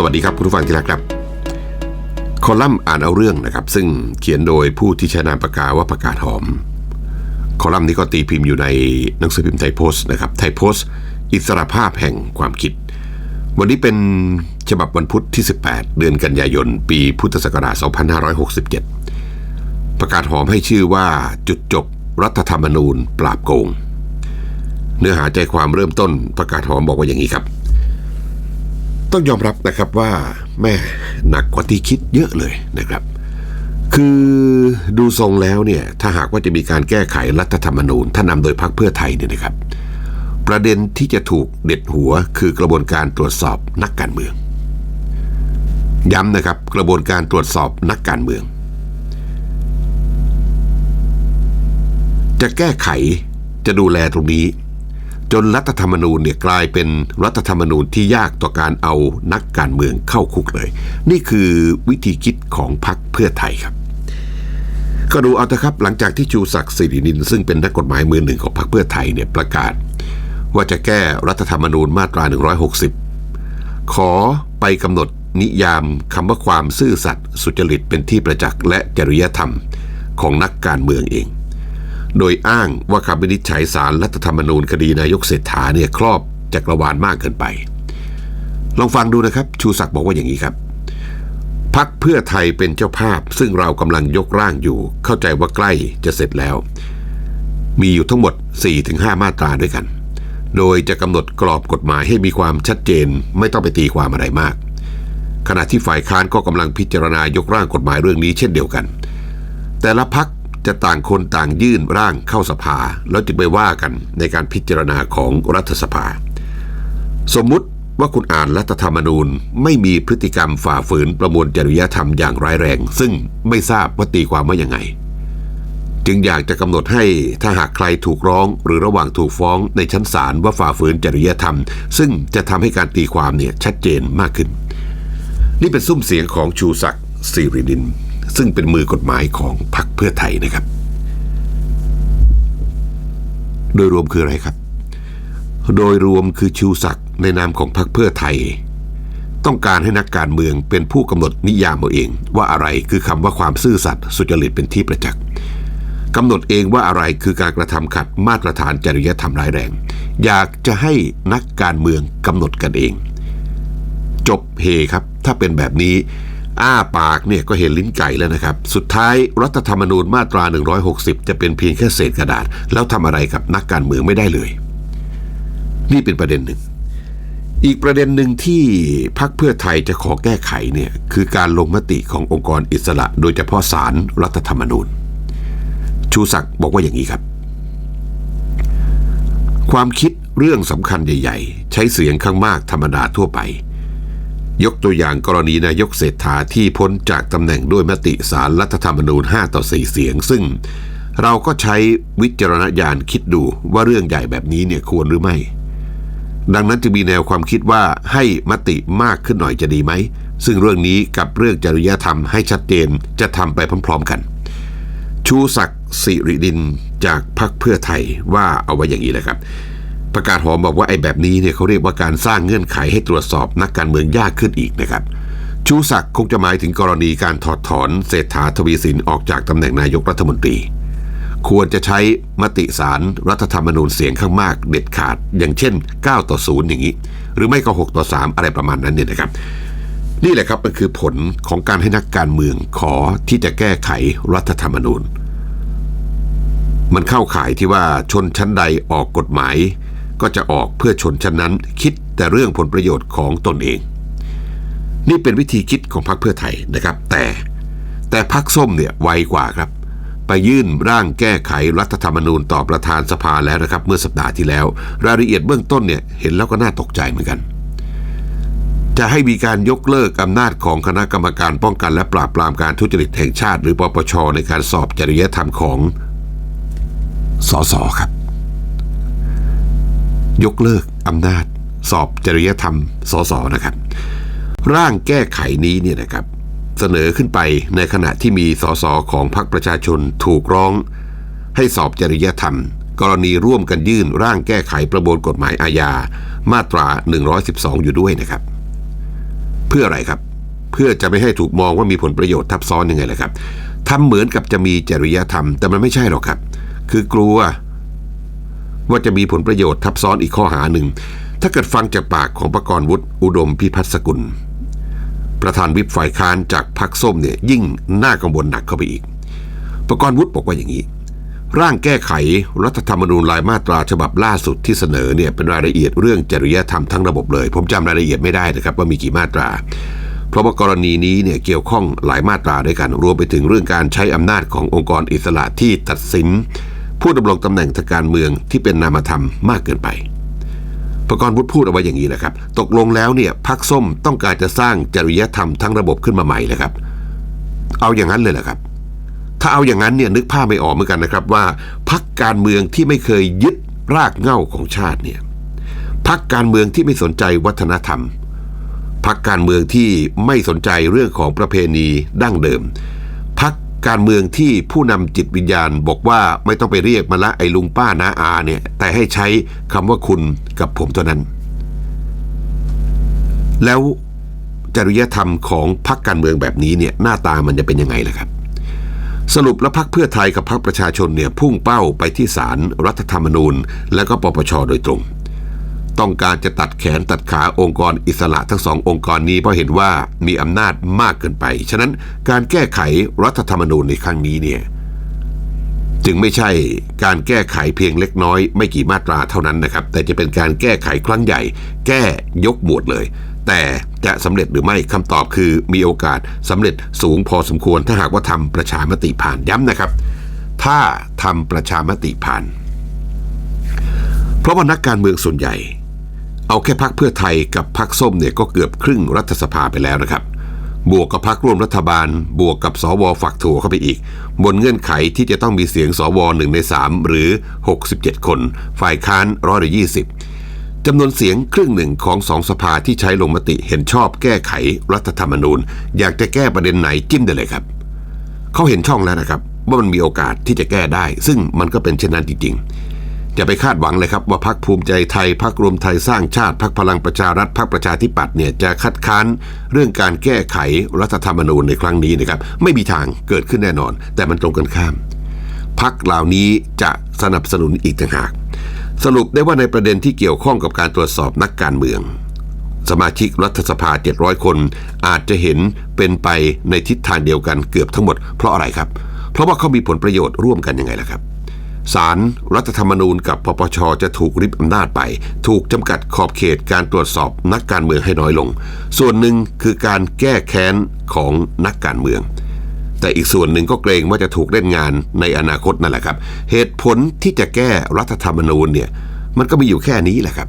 สวัสดีครับคุณผู้ฟังที่รักครับ คอลัมน์อ่านเอาเรื่องนะครับ ซึ่งเขียนโดยผู้ที่ใช้นามปากกาว่าประกาศหอม คอลัมน์นี้ก็ตีพิมพ์อยู่ในหนังสือพิมพ์ไทยโพสต์นะครับไทยโพสต์ อิสรภาพแห่งความคิด วันนี้เป็นฉบับวันพุธที่ 18 เดือนกันยายน ปีพุทธศักราช 2567 ประกาศหอมให้ชื่อว่าจุดจบรัฐธรรมนูญปราบโกง เนื้อหาใจความเริ่มต้นประกาศหอมบอกว่าอย่างนี้ครับ ต้องยอมรับนะครับว่าแม่หนักกว่าที่คิดเยอะเลยนะครับ คือดูทรงแล้วเนี่ยถ้าหากว่าจะมีการแก้ไขรัฐธรรมนูญ ถ้านำโดยพรรคเพื่อไทยเนี่ยนะครับ ประเด็นที่จะถูกเด็ดหัวคือกระบวนการตรวจสอบนักการเมือง ย้ำนะครับกระบวนการตรวจสอบนักการเมือง จะแก้ไขจะดูแลตรงนี้ จนรัฐธรรมนูญเนี่ยกลายเป็นรัฐธรรมนูญที่ยากต่อการเอานักการเมืองเข้าคุกเลย นี่คือวิธีคิดของพรรคเพื่อไทยครับ ก็ดูเอาเถอะครับหลังจากที่ชูศักดิ์สิรินิน ซึ่งเป็นนักกฎหมายมือหนึ่งของพรรคเพื่อไทยเนี่ยประกาศ ว่าจะแก้รัฐธรรมนูญมาตรา 160 ขอไปกำหนดนิยามคำว่าความซื่อสัตย์สุจริตเป็นที่ประจักษ์และจริยธรรมของนักการเมืองเอง โดยอ้างว่าคำวินิจฉัยสารรัฐธรรมนูญคดีนายกเศรษฐาเนี่ยครอบจักรวาลมากเกินไป ลองฟังดูนะครับ ชูศักดิ์บอกว่าอย่างนี้ครับพักเพื่อไทยเป็นเจ้าภาพ ซึ่งเรากำลังยกร่างอยู่ เข้าใจว่าใกล้จะเสร็จแล้ว มีอยู่ทั้งหมด 4-5 มาตราด้วยกัน โดยจะกำหนดกรอบกฎหมายให้มีความชัดเจนไม่ต้องไปตีความอะไรมาก ขณะที่ฝ่ายค้านก็กำลังพิจารณายกร่างกฎหมายเรื่องนี้เช่นเดียวกัน แต่ละพัก จะต่างคนต่างยื่นร่างเข้าสภา แล้วจึงไปว่ากันในการพิจารณาของรัฐสภา สมมุติว่าคุณอ่านรัฐธรรมนูญไม่มีพฤติกรรมฝ่าฝืนประมวลจริยธรรมอย่างร้ายแรง ซึ่งไม่ทราบว่าตีความว่ายังไง จึงอยากจะกำหนดให้ถ้าหากใครถูกร้อง หรือระหว่างถูกฟ้องในชั้นศาลว่าฝ่าฝืนจริยธรรม ซึ่งจะทำให้การตีความเนี่ยชัดเจนมากขึ้น นี่เป็นซุ้มเสียงของชูศักดิ์สิรินิน ซึ่งเป็นมือกฎหมายของพรรคเพื่อไทยนะครับ โดยรวมคืออะไรครับ โดยรวมคือชูศักดิ์ในนามของพรรคเพื่อไทย ต้องการให้นักการเมืองเป็นผู้กำหนดนิยามเอาเอง ว่าอะไรคือคำว่าความซื่อสัตย์สุจริตเป็นที่ประจักษ์กำหนดเองว่าอะไรคือการกระทำขัดมาตรฐานจริยธรรมร้ายแรง อยากจะให้นักการเมืองกำหนดกันเอง จบเฮครับ ถ้าเป็นแบบนี้ อ้าปากเนี่ยก็เห็นลิ้นไก่แล้วนะครับ สุดท้ายรัฐธรรมนูญมาตรา 160 จะเป็นเพียงแค่เศษกระดาษ แล้วทำอะไรกับนักการเมืองไม่ได้เลย นี่เป็นประเด็นหนึ่ง อีกประเด็นหนึ่งที่พักเพื่อไทยจะขอแก้ไขเนี่ยคือการลงมติขององค์กรอิสระ โดยเฉพาะศาลรรัฐธรรมนูญ ชูศักดิ์บอกว่าอย่างนี้ครับ ความคิดเรื่องสำคัญใหญ่ ๆ ใช้เสียงข้างมากธรรมดาทั่วไป ยกตัวอย่างกรณีนายกเศรษฐาที่พ้นจากตำแหน่งด้วยมติสารรัฐธรรมนูญ 5 ต่อ 4 เสียง ซึ่งเราก็ใช้วิจารณญาณคิดดูว่าเรื่องใหญ่แบบนี้เนี่ยควรหรือไม่ ดังนั้นจึงมีแนวความคิดว่าให้มติมากขึ้นหน่อยจะดีไหม ซึ่งเรื่องนี้กับเรื่องจริยธรรมให้ชัดเจนจะทำไปพร้อม ๆ กัน ชูศักดิ์สิริดินจากพรรคเพื่อไทยว่าเอาไว้อย่างนี้แหละครับ ประกาศหอมบอกว่าไอ้แบบนี้เนี่ยเขาเรียกว่าการสร้างเงื่อนไขให้ตรวจสอบนักการเมืองยากขึ้นอีกนะครับ ชูศักดิ์คงจะหมายถึงกรณีการถอดถอนเศรษฐาทวีสินออกจากตำแหน่งนายกรัฐมนตรี ควรจะใช้มติสารรัฐธรรมนูญเสียงข้างมากเด็ดขาด อย่างเช่น 9 ต่อ 0 อย่างนี้ หรือไม่ก็ 6 ต่อ 3 อะไรประมาณนั้นเนี่ยนะครับ นี่แหละครับมันคือผลของการให้นักการเมืองขอที่จะแก้ไขรัฐธรรมนูญ มันเข้าข่ายที่ว่าชนชั้นใดออกกฎหมาย ก็จะออกเพื่อชนชั้นนั้น คิดแต่เรื่องผลประโยชน์ของตนเอง นี่เป็นวิธีคิดของพรรคเพื่อไทยนะครับ แต่แต่พรรคส้มเนี่ยไวกว่าครับ ไปยื่นร่างแก้ไขรัฐธรรมนูญต่อประธานสภาแล้วนะครับ เมื่อสัปดาห์ที่แล้ว รายละเอียดเบื้องต้นเนี่ยเห็นแล้วก็น่าตกใจเหมือนกันจะให้มีการยกเลิกอำนาจของคณะกรรมการป้องกันและปราบปรามการทุจริตแห่งชาติ หรือปปชในการสอบจริยธรรมของสสครับ ยกเลิกอำนาจ สอบจริยธรรมสสนะครับ ร่างแก้ไขนี้เนี่ยนะครับ เสนอขึ้นไปในขณะที่มีสสของพรรคประชาชนถูกร้อง ให้สอบจริยธรรม กรณีร่วมกันยื่นร่างแก้ไขประมวลกฎหมายอาญามาตรา 112 อยู่ด้วยนะครับ เพื่ออะไรครับเพื่อจะไม่ให้ถูกมองว่ามีผลประโยชน์ทับซ้อนยังไงล่ะครับทำเหมือนกับจะมีจริยธรรม แต่มันไม่ใช่หรอกครับ คือกลัว ว่าจะมีผลประโยชน์ทับซ้อนอีกข้อหาหนึ่ง ถ้าเกิดฟังจากปากของประกรณ์วุฒิอุดมพิพัฒน์สกุล ประธานวิปฝ่ายค้านจากพรรคส้มเนี่ยยิ่งน่ากังวลหนักเข้าไปอีก ประกรณ์วุฒิบอกว่าอย่างนี้ ร่างแก้ไขรัฐธรรมนูญรายมาตราฉบับล่าสุดที่เสนอเนี่ยเป็นรายละเอียดเรื่องจริยธรรมทั้งระบบเลย ผมจำรายละเอียดไม่ได้นะครับว่ามีกี่มาตราเพราะว่ากรณีนี้เนี่ยเกี่ยวข้องหลายมาตราด้วยกันรวมไปถึงเรื่องการใช้อำนาจขององค์กรอิสระที่ตัดสิน ผู้ดำรงตำแหน่งทางการเมืองที่เป็นนามธรรมมากเกินไปประกรณ์วุฒิพูดเอาไว้อย่างนี้นะครับ ตกลงแล้วเนี่ยพักส้มต้องการจะสร้างจริยธรรมทั้งระบบขึ้นมาใหม่เลยครับ เอาอย่างนั้นเลยเหรอครับ ถ้าเอาอย่างนั้นเนี่ยนึกภาพไม่ออกเหมือนกันนะครับว่าพักการเมืองที่ไม่เคยยึดรากเหง้าของชาติเนี่ยพักการเมืองที่ไม่สนใจวัฒนธรรมพักการเมืองที่ไม่สนใจเรื่องของประเพณีดั้งเดิม การเมืองที่ผู้นำจิตวิญญาณบอกว่าไม่ต้องไปเรียกมาละไอ้ลุงป้านาอาเนี่ยแต่ให้ใช้คำว่าคุณกับผมเท่านั้น แล้วจริยธรรมของพักการเมืองแบบนี้เนี่ยหน้าตามันจะเป็นยังไงล่ะครับ สรุปแล้วพักเพื่อไทยกับพักประชาชนเนี่ยพุ่งเป้าไปที่ศาลรรัฐธรรมนูญ และก็ปปชโดยตรง ต้องการจะตัดแขนตัดขาองค์กรอิสระทั้งสององค์กรนี้เพราะเห็นว่ามีอำนาจมากเกินไป ฉะนั้นการแก้ไขรัฐธรรมนูญในครั้งนี้เนี่ยจึงไม่ใช่การแก้ไขเพียงเล็กน้อยไม่กี่มาตราเท่านั้นนะครับ แต่จะเป็นการแก้ไขครั้งใหญ่ แก้ยกหมวดเลย แต่จะสำเร็จหรือไม่คำตอบคือมีโอกาสสำเร็จสูงพอสมควรถ้าหากว่าทำประชามติผ่านย้ำนะครับ ถ้าทำประชามติผ่าน เพราะว่านักการเมืองส่วนใหญ่ เอาแค่พักเพื่อไทยกับพักส้มเนี่ยก็เกือบครึ่งรัฐสภาไปแล้วนะครับ บวกกับพักร่วมรัฐบาล บวกกับสวฝักถั่วเข้าไปอีก บนเงื่อนไขที่จะต้องมีเสียงสวหนึ่งในสามหรือ 67 คน ฝ่ายค้านร้อยละยี่สิบจำนวนเสียงครึ่งหนึ่งของสองสภาที่ใช้ลงมติเห็นชอบแก้ไขรัฐธรรมนูญ อยากจะแก้ประเด็นไหนจิ้มได้เลยครับ เขาเห็นช่องแล้วนะครับ ว่ามันมีโอกาสที่จะแก้ได้ ซึ่งมันก็เป็นเช่นนั้นจริง ๆ อย่าไปคาดหวังเลยครับว่าพักภูมิใจไทยพักรวมไทยสร้างชาติพักพลังประชารัฐพักประชาธิปัตย์เนี่ยจะคัดค้านเรื่องการแก้ไขรัฐธรรมนูญในครั้งนี้นะครับไม่มีทางเกิดขึ้นแน่นอน แต่มันตรงกันข้ามพักเหล่านี้จะสนับสนุนอีกต่างหาก สรุปได้ว่าในประเด็นที่เกี่ยวข้องกับการตรวจสอบนักการเมือง สมาชิกรัฐสภา 700 คน อาจจะเห็นเป็นไปในทิศทางเดียวกันเกือบทั้งหมด เพราะอะไรครับ เพราะว่าเขามีผลประโยชน์ร่วมกันยังไงล่ะครับ สารรัฐธรรมนูญกับปปชจะถูกริบอำนาจไป ถูกจำกัดขอบเขตการตรวจสอบนักการเมืองให้น้อยลง ส่วนหนึ่งคือการแก้แค้นของนักการเมือง แต่อีกส่วนหนึ่งก็เกรงว่าจะถูกเล่นงานในอนาคตนั่นแหละครับ เหตุผลที่จะแก้รัฐธรรมนูญเนี่ยมันก็มีอยู่แค่นี้แหละครับ